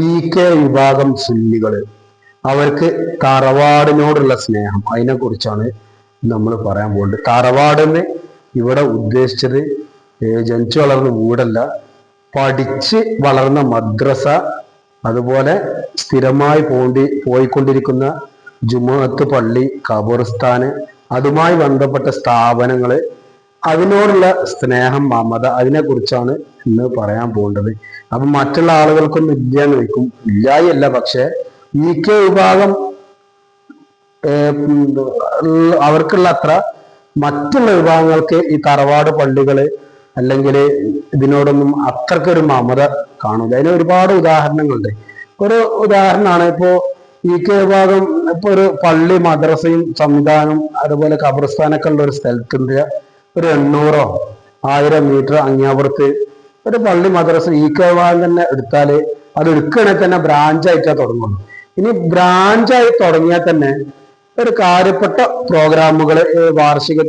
E K വിഭാഗം സുന്നികൾ. അവർക്ക് തറവാടിനോടുള്ള സ്നേഹം. അതിനെ കുറിച്ചാണ് നമ്മൾ പറയാൻ പോകുന്നത് തറവാടെന്ന് ഇവിടെ ഉദ്ദേശിച്ചത് ജനിച്ചു വളർന്ന വീടല്ല. പഠിച്ച് വളർന്ന മദ്രസ അതുപോലെ സ്ഥിരമായി പോണ്ടി പോയിക്കൊണ്ടിരിക്കുന്ന ജുമാഅത്ത് പള്ളി ഖബർസ്ഥാന് അതുമായി ബന്ധപ്പെട്ട സ്ഥാപനങ്ങൾ അതിനോടുള്ള സ്നേഹം മമത അതിനെക്കുറിച്ചാണ് ഇന്ന് പറയാൻ പോകേണ്ടത്. അപ്പൊ മറ്റുള്ള ആളുകൾക്കൊന്നും ഇല്ലാന്ന് വെക്കും ഇല്ലായല്ല പക്ഷെ മിക്ക വിഭാഗം അവർക്കുള്ള അത്ര മറ്റുള്ള വിഭാഗങ്ങൾക്ക് ഈ തറവാട് പള്ളികൾ അല്ലെങ്കിൽ ഇതിനോടൊന്നും അത്രക്കൊരു മമത കാണൂല. അതിന് ഒരുപാട് ഉദാഹരണങ്ങളുണ്ട്. ഒരു ഉദാഹരണമാണ് ഇപ്പോ ഈ കെ വിഭാഗം ഇപ്പൊ ഒരു പള്ളി മദ്രസയും സംവിധാനം അതുപോലെ ഖബർസ്ഥാനൊക്കെ ഉള്ള ഒരു സ്ഥലത്തിന്റെ ഒരു എണ്ണൂറോ ആയിരം മീറ്റർ അങ്ങാപുറത്ത് ഒരു പള്ളി മദ്രസ ഈ തന്നെ എടുത്താൽ അത് എടുക്കണേ തന്നെ ബ്രാഞ്ചായിട്ടാ തുടങ്ങുള്ളൂ. ഇനി ബ്രാഞ്ചായി തുടങ്ങിയാൽ തന്നെ ഒരു കാര്യപ്പെട്ട പ്രോഗ്രാമുകൾ വാർഷിക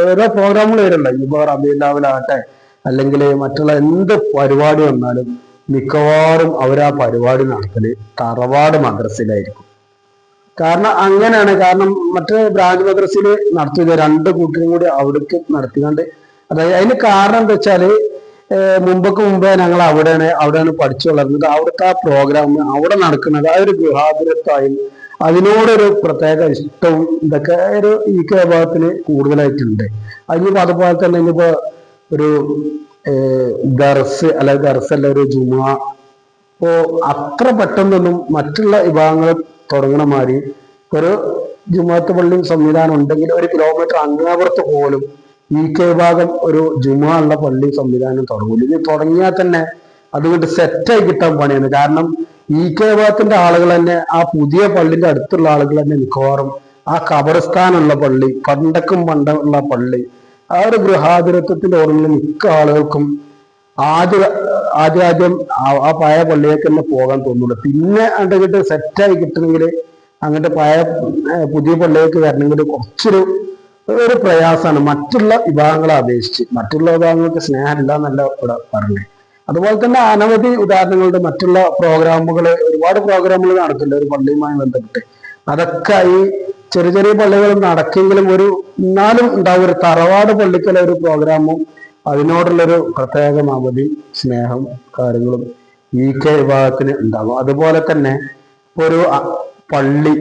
ഓരോ പ്രോഗ്രാമുകൾ വരുന്നുണ്ട്. ഇപ്പോൾ റബീലാവിലാവട്ടെ അല്ലെങ്കിൽ മറ്റുള്ള എന്ത് പരിപാടി വന്നാലും മിക്കവാറും അവർ ആ പരിപാടി നടത്തൽ തറവാട് മദ്രസയിലായിരിക്കും. കാരണം അങ്ങനെയാണ്. കാരണം മറ്റേ ബ്രാഞ്ച് മദ്രസയിൽ നടത്തിയത് രണ്ട് കൂട്ടരും കൂടി അവിടേക്ക് നടത്തിക്കൊണ്ട്. അതായത് അതിന് കാരണം എന്താ വെച്ചാൽ മുമ്പൊക്കെ മുമ്പേ ഞങ്ങൾ അവിടെയാണ് അവിടെയാണ് പഠിച്ചു വളർന്നത് അവിടുത്തെ ആ പ്രോഗ്രാം അവിടെ നടക്കുന്നത് ആ ഒരു ഗൃഹാതുരത്തായും അതിനോടൊരു പ്രത്യേക ഇഷ്ടവും ഇതൊക്കെ ഒരു ഈ കെ വിഭാഗത്തിന് കൂടുതലായിട്ടുണ്ട്. അതിനിപ്പോ അതുപോലെ തന്നെ ഇനിയിപ്പോ ഒരു ദർസ് അല്ല ദർസ് അല്ല ഒരു ജുമാ. ഇപ്പോ അത്ര പെട്ടെന്നൊന്നും മറ്റുള്ള വിഭാഗങ്ങൾ തുടങ്ങണ മാതിരി. ഒരു ജുമാത്ത് പള്ളി സംവിധാനം ഉണ്ടെങ്കിൽ ഒരു കിലോമീറ്റർ അങ്ങാപുറത്ത് പോലും ഈ കെ വിഭാഗം ഒരു ജുമാ ഉള്ള പള്ളി സംവിധാനം തുടങ്ങും ഇത് തുടങ്ങിയാൽ തന്നെ അതുകൊണ്ട് സെറ്റായി കിട്ടാൻ പണിയാണ്. കാരണം ഈ കെ വിഭാഗത്തിന്റെ ആളുകൾ തന്നെ ആ പുതിയ പള്ളിന്റെ അടുത്തുള്ള ആളുകൾ തന്നെ മിക്കവാറും ആ കബറിസ്ഥാനുള്ള പള്ളി പണ്ടക്കും പണ്ടുള്ള പള്ളി ആ ഒരു ഗൃഹാതുരത്വത്തിന്റെ ഓർമ്മയിൽ മിക്ക ആളുകൾക്കും ആദ്യ ആദ്യം ആദ്യം ആ- പായ പള്ളിയേക്ക് തന്നെ പോകാൻ തോന്നുള്ളൂ പിന്നെ അങ്ങോട്ട് സെറ്റായി കിട്ടണമെങ്കിൽ അങ്ങോട്ട് പഴയ പുതിയ പള്ളിയൊക്കെ വരണമെങ്കിൽ കുറച്ചൊരു ഒരു പ്രയാസമാണ്. മറ്റുള്ള വിഭാഗങ്ങളെ അപേക്ഷിച്ച് മറ്റുള്ള വിഭാഗങ്ങൾക്ക് സ്നേഹമില്ല എന്നല്ല ഇവിടെ പറഞ്ഞത്. അതുപോലെ തന്നെ അനവധി ഉദാഹരണങ്ങളുണ്ട്. മറ്റുള്ള പ്രോഗ്രാമുകൾ ഒരുപാട് പ്രോഗ്രാമുകൾ നടക്കുന്നുണ്ട് ഒരു പള്ളിയുമായി ബന്ധപ്പെട്ട്. അതൊക്കെ ഈ ചെറിയ ചെറിയ പള്ളികൾ നടക്കെങ്കിലും ഒരു എന്നാലും ഉണ്ടാവും ഒരു തറവാട് പള്ളിക്കുള്ള ഒരു പ്രോഗ്രാമും അതിനോടുള്ളൊരു പ്രത്യേക അവധി സ്നേഹം കാര്യങ്ങളും ഈ കെ വിഭാഗത്തിന് ഉണ്ടാകും അതുപോലെ തന്നെ ഒരു പള്ളി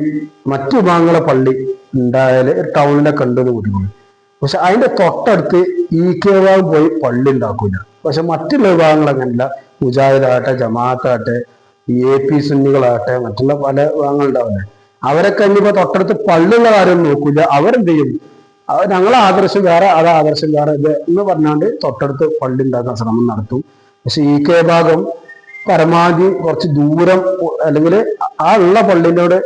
മറ്റു വിഭാഗങ്ങളെ പള്ളി ഉണ്ടായാൽ ടൗണിനെ കണ്ടെന്ന് കൂട്ടിക്കൊണ്ട് പക്ഷെ അതിന്റെ തൊട്ടടുത്ത് ഈ കെ വിഭാഗം പോയി പള്ളി ഉണ്ടാക്കൂല. പക്ഷെ മറ്റുള്ള വിഭാഗങ്ങൾ അങ്ങനെയല്ല മുജാഹിദാകട്ടെ ജമാഅത്താകട്ടെ എ പി സുന്നികളാകട്ടെ മറ്റുള്ള പല വിഭാഗങ്ങളുണ്ടാവില്ലേ അവരൊക്കെ ഇനിയിപ്പോ തൊട്ടടുത്ത് പള്ളിയുള്ള കാര്യം നോക്കൂല. അവരെന്ത് ചെയ്യും? ഞങ്ങളെ ആദർശം വേറെ അത് ആദർശം വേറെ. ഇത് എന്ന് പറഞ്ഞാണ്ട് തൊട്ടടുത്ത് പള്ളി ഉണ്ടാക്കാൻ ശ്രമം നടത്തും. പക്ഷെ ഈ കെ ഭാഗം പരമാവധി കുറച്ച് ദൂരം അല്ലെങ്കിൽ ആ ഉള്ള പള്ളിനോട്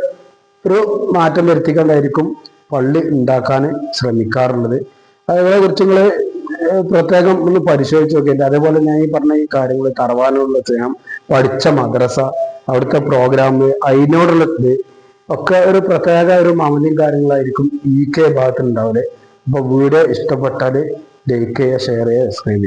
ഒരു മാറ്റം വരുത്തിക്കൊണ്ടായിരിക്കും പള്ളി ഉണ്ടാക്കാൻ ശ്രമിക്കാറുള്ളത്. അതേപോലെ കുറിച്ച് നിങ്ങൾ പ്രത്യേകം ഒന്ന് പരിശോധിച്ച് നോക്കിയിട്ട് അതേപോലെ ഞാൻ ഈ പറഞ്ഞ ഈ കാര്യങ്ങൾ തറവാനുള്ള സ്നേഹം പഠിച്ച മദ്രസ അവിടുത്തെ പ്രോഗ്രാം അതിനോടുള്ള ഒക്കെ ഒരു പ്രത്യേക ഒരു മമതയും കാര്യങ്ങളായിരിക്കും ഈ കെ ഭാഗത്ത് ഉണ്ടാവില്ലേ അപ്പൊ വീഡിയോ ഇഷ്ടപ്പെട്ടാൽ ലൈക്ക് ചെയ്യുക ഷെയർ ചെയ്യുക സബ്സ്ക്രൈബ് ചെയ്യുക.